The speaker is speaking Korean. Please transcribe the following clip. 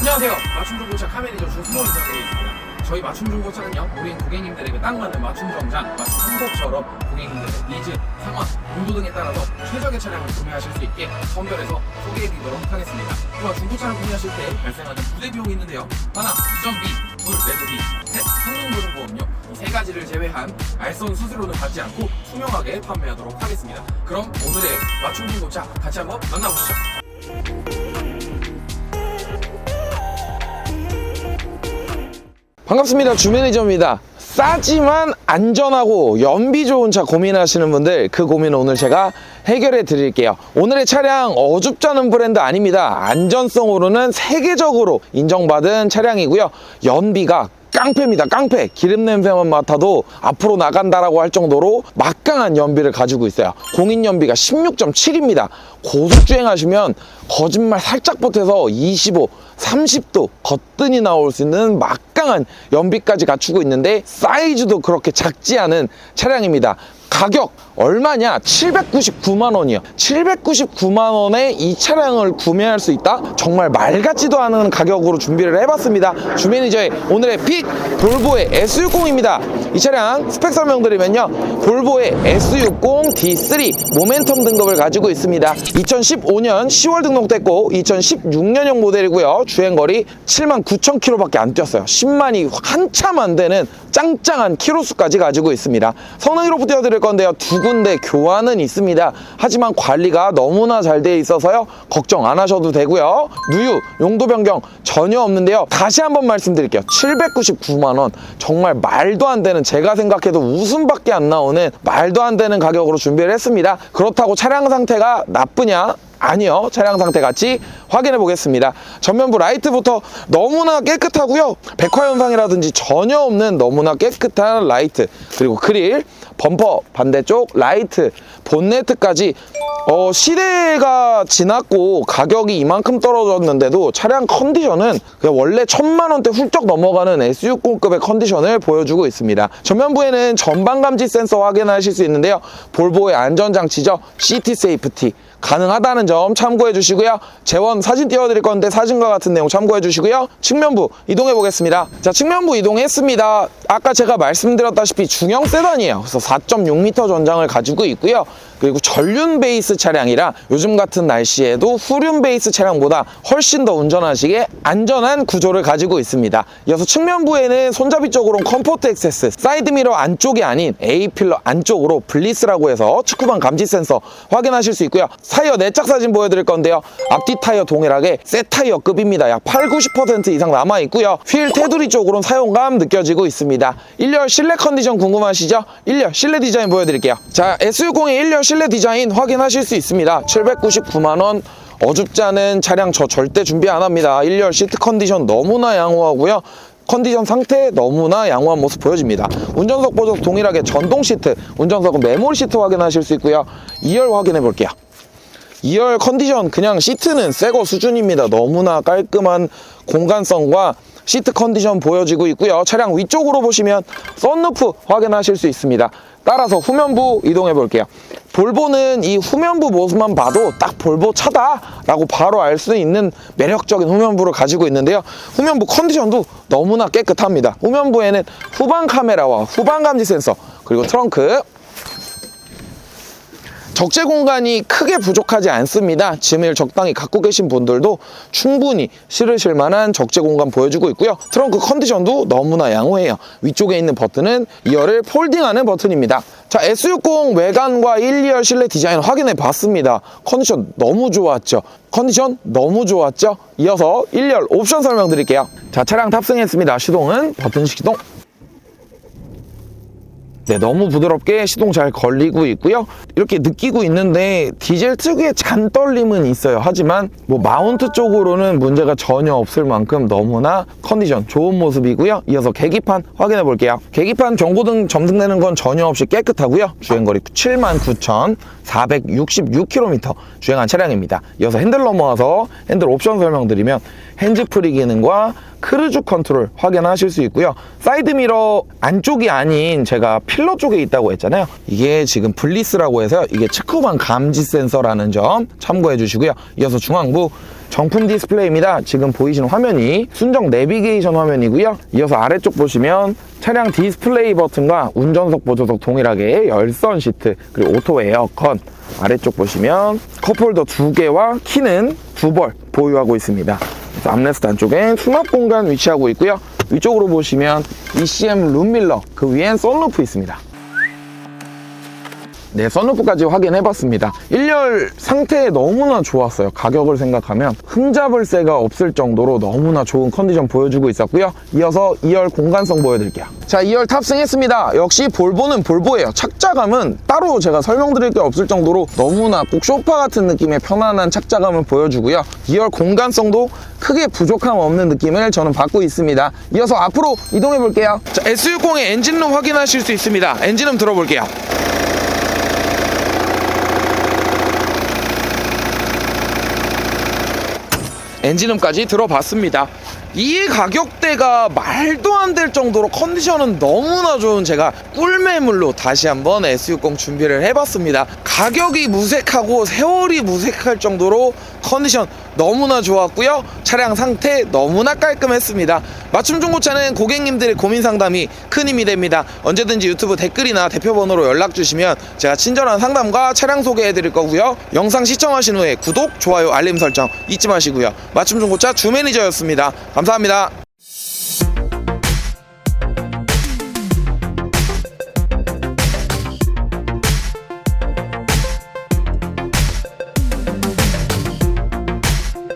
안녕하세요. 맞춤 중고차 조승호 인사드리겠습니다. 저희 맞춤 중고차는요, 우리 고객님들에게 딱 맞는 맞춤 정장, 맞춤 한복처럼 고객님들의 니즈, 상황, 용도 등에 따라서 최적의 차량을 구매하실 수 있게 선별해서 소개해드리도록 하겠습니다. 또한 중고차를 구매하실 때 발생하는 부대 비용이 있는데요. 하나, 이전 비, 둘, 매도비, 셋, 성능보증보험료 이 세 가지를 제외한 알선 수수료는 받지 않고 투명하게 판매하도록 하겠습니다. 그럼 오늘의 맞춤 중고차 같이 한번 만나보시죠. 반갑습니다. 주매니저입니다. 싸지만 안전하고 연비 좋은 차 고민하시는 분들 그 고민을 오늘 제가 해결해 드릴게요. 오늘의 차량 어줍잖은 브랜드 아닙니다. 안전성으로는 세계적으로 인정받은 차량이고요. 연비가 깡패입니다. 깡패. 기름 냄새만 맡아도 앞으로 나간다라고 할 정도로 막강한 연비를 가지고 있어요. 공인 연비가 16.7입니다. 고속 주행하시면 거짓말 살짝 보태서 25, 30도 거뜬히 나올 수 있는 막강한 연비까지 갖추고 있는데 사이즈도 그렇게 작지 않은 차량입니다. 가격 얼마냐? 799만 원이요. 799만 원에 이 차량을 구매할 수 있다? 정말 말 같지도 않은 가격으로 준비를 해봤습니다. 주매니저의 오늘의 픽 볼보의 S60입니다. 이 차량 스펙 설명드리면요. 볼보의 S60 D3 모멘텀 등급을 가지고 있습니다. 2015년 10월 등록됐고 2016년형 모델이고요. 주행거리 7만 9천 킬로밖에 안 뛰었어요. 10만이 한참 안 되는 짱짱한 키로수까지 가지고 있습니다. 성능으로 띄워드릴 건데요. 두 군데 교환은 있습니다. 하지만 관리가 너무나 잘 돼 있어서요. 걱정 안 하셔도 되고요. 누유, 용도 변경 전혀 없는데요. 다시 한번 말씀드릴게요. 799만원. 정말 말도 안 되는 제가 생각해도 웃음밖에 안 나오는 말도 안 되는 가격으로 준비를 했습니다. 그렇다고 차량 상태가 나쁘냐? 아니요. 차량 상태 같이 확인해 보겠습니다. 전면부 라이트부터 너무나 깨끗하고요. 백화 현상이라든지 전혀 없는 너무나 깨끗한 라이트. 그리고 그릴, 범퍼 반대쪽 라이트, 본네트까지 어, 시대가 지났고 가격이 이만큼 떨어졌는데도 차량 컨디션은 원래 천만 원대 훌쩍 넘어가는 S60급의 컨디션을 보여주고 있습니다. 전면부에는 전방 감지 센서 확인하실 수 있는데요. 볼보의 안전장치죠. CT 세이프티. 가능하다는 점 참고해 주시고요. 재원 사진 띄워드릴 건데 사진과 같은 내용 참고해 주시고요. 측면부 이동해 보겠습니다. 자, 측면부 이동했습니다. 아까 제가 말씀드렸다시피 중형 세단이에요. 그래서 4.6m 전장을 가지고 있고요. 그리고 전륜 베이스 차량이라 요즘 같은 날씨에도 후륜 베이스 차량보다 훨씬 더 운전하시기에 안전한 구조를 가지고 있습니다. 이어서 측면부에는 손잡이 쪽으로는 컴포트 액세스, 사이드미러 안쪽이 아닌 A필러 안쪽으로 블리스라고 해서 축구방 감지 센서 확인하실 수 있고요. 타이어 내짝 사진 보여드릴 건데요. 앞뒤 타이어 동일하게 새 타이어급입니다. 약 8, 90% 이상 남아 있고요. 휠 테두리 쪽으로는 사용감 느껴지고 있습니다. 1열 실내 컨디션 궁금하시죠? 1열 실내 디자인 보여드릴게요. 자, S60의 1열 실내 디자인 확인하실 수 있습니다. 799만 원. 어줍지 않은 차량 저 절대 준비 안 합니다. 1열 시트 컨디션 너무나 양호하고요. 컨디션 상태 너무나 양호한 모습 보여집니다. 운전석 보조 동일하게 전동 시트, 운전석은 메모리 시트 확인하실 수 있고요. 2열 확인해 볼게요. 2열 컨디션 그냥 시트는 새거 수준입니다. 너무나 깔끔한 공간성과 시트 컨디션 보여지고 있고요. 차량 위쪽으로 보시면 썬루프 확인하실 수 있습니다. 따라서 후면부 이동해 볼게요. 볼보는 이 후면부 모습만 봐도 딱 볼보 차다라고 바로 알 수 있는 매력적인 후면부를 가지고 있는데요. 후면부 컨디션도 너무나 깨끗합니다. 후면부에는 후방 카메라와 후방 감지 센서 그리고 트렁크 적재 공간이 크게 부족하지 않습니다. 짐을 적당히 갖고 계신 분들도 충분히 실으실 만한 적재 공간 보여주고 있고요. 트렁크 컨디션도 너무나 양호해요. 위쪽에 있는 버튼은 2열을 폴딩하는 버튼입니다. 자, S60 외관과 1, 2열 실내 디자인 확인해 봤습니다. 컨디션 너무 좋았죠? 컨디션 너무 좋았죠? 이어서 1열 옵션 설명드릴게요. 자, 차량 탑승했습니다. 시동은 버튼 시동. 네, 너무 부드럽게 시동 잘 걸리고 있고요. 이렇게 느끼고 있는데 디젤 특유의 잔떨림은 있어요. 하지만 뭐 마운트 쪽으로는 문제가 전혀 없을 만큼 너무나 컨디션 좋은 모습이고요. 이어서 계기판 확인해 볼게요. 계기판 경고등 점등되는 건 전혀 없이 깨끗하고요. 주행거리 79,000 466km 주행한 차량입니다. 이어서 핸들 넘어와서 핸들 옵션 설명드리면 핸즈프리 기능과 크루즈 컨트롤 확인하실 수 있고요. 사이드미러 안쪽이 아닌 제가 필러 쪽에 있다고 했잖아요. 이게 지금 블리스라고 해서 이게 체크반 감지 센서라는 점 참고해 주시고요. 이어서 중앙부 정품 디스플레이입니다. 지금 보이시는 화면이 순정 내비게이션 화면이고요. 이어서 아래쪽 보시면 차량 디스플레이 버튼과 운전석 보조석 동일하게 열선 시트 그리고 오토 에어컨 아래쪽 보시면 컵홀더 두 개와 키는 두 벌 보유하고 있습니다. 암레스트 안쪽엔 수납 공간 위치하고 있고요. 위쪽으로 보시면 ECM 룸밀러 그 위엔 썬루프 있습니다. 네, 썬루프까지 확인해봤습니다. 1열 상태 너무나 좋았어요. 가격을 생각하면 흠잡을 새가 없을 정도로 너무나 좋은 컨디션 보여주고 있었고요. 이어서 2열 공간성 보여드릴게요. 자, 2열 탑승했습니다. 역시 볼보는 볼보예요. 착자감은 따로 제가 설명드릴 게 없을 정도로 너무나 꼭 소파 같은 느낌의 편안한 착자감을 보여주고요. 2열 공간성도 크게 부족함 없는 느낌을 저는 받고 있습니다. 이어서 앞으로 이동해 볼게요. 자, S60의 엔진룸 확인하실 수 있습니다. 엔진룸 들어볼게요. 엔진음까지 들어봤습니다. 이 가격대가 말도 안 될 정도로 컨디션은 너무나 좋은 제가 꿀 매물로 다시 한번 S60 준비를 해봤습니다. 가격이 무색하고 세월이 무색할 정도로 컨디션 너무나 좋았고요. 차량 상태 너무나 깔끔했습니다. 맞춤 중고차는 고객님들의 고민 상담이 큰 힘이 됩니다. 언제든지 유튜브 댓글이나 대표 번호로 연락 주시면 제가 친절한 상담과 차량 소개해 드릴 거고요. 영상 시청하신 후에 구독, 좋아요, 알림 설정 잊지 마시고요. 맞춤 중고차 주 매니저였습니다. 감사합니다.